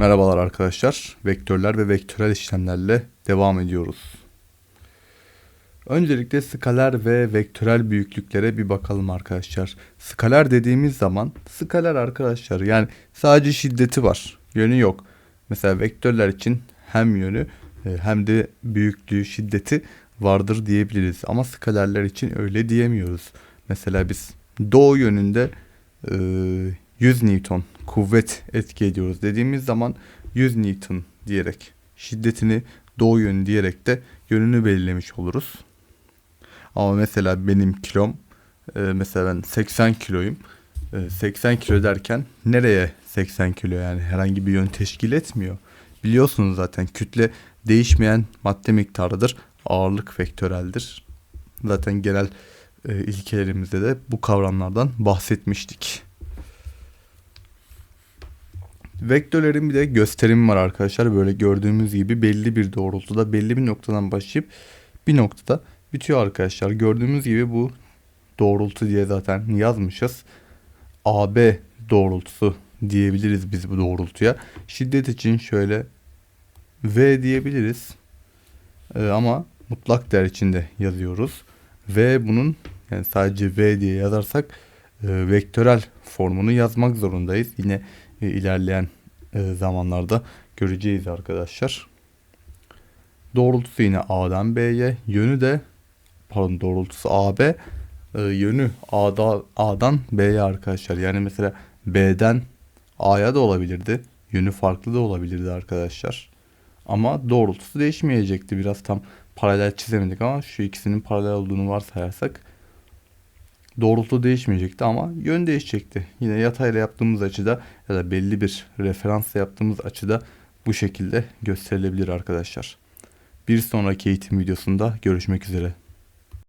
Merhabalar arkadaşlar. Vektörler ve vektörel işlemlerle devam ediyoruz. Öncelikle skaler ve vektörel büyüklüklere bir bakalım arkadaşlar. Skaler dediğimiz zaman skaler arkadaşlar yani sadece şiddeti var. Yönü yok. Mesela vektörler için hem yönü e, hem de büyüklüğü, şiddeti vardır diyebiliriz. Ama skalerler için öyle diyemiyoruz. Mesela biz doğu yönünde e, 100 Newton kuvvet etki ediyoruz dediğimiz zaman 100 Newton diyerek şiddetini doğu yönü diyerek de yönünü belirlemiş oluruz. Ama mesela benim kilom e, mesela ben 80 kiloyum. E, 80 kilo derken nereye 80 kilo yani herhangi bir yön teşkil etmiyor. Biliyorsunuz zaten kütle değişmeyen madde miktarıdır. Ağırlık vektöreldir. Zaten genel e, ilkelerimizde de bu kavramlardan bahsetmiştik. Vektörlerin bir de gösterimi var arkadaşlar. Böyle gördüğümüz gibi belli bir doğrultuda belli bir noktadan başlayıp bir noktada bitiyor arkadaşlar. Gördüğümüz gibi bu doğrultu diye zaten yazmışız. AB doğrultusu diyebiliriz biz bu doğrultuya. Şiddet için şöyle V diyebiliriz. Ee, ama mutlak değer içinde yazıyoruz. V bunun yani sadece V diye yazarsak vektörel formunu yazmak zorundayız. Yine e, ilerleyen e, zamanlarda göreceğiz arkadaşlar. Doğrultusu yine A'dan B'ye, yönü de pardon doğrultusu AB, e, yönü A'da, A'dan B'ye arkadaşlar. Yani mesela B'den A'ya da olabilirdi. Yönü farklı da olabilirdi arkadaşlar. Ama doğrultusu değişmeyecekti. Biraz tam paralel çizemedik ama şu ikisinin paralel olduğunu varsayarsak doğrultu değişmeyecekti ama yön değişecekti. Yine yatayla yaptığımız açıda ya da belli bir referansla yaptığımız açıda bu şekilde gösterilebilir arkadaşlar. Bir sonraki eğitim videosunda görüşmek üzere.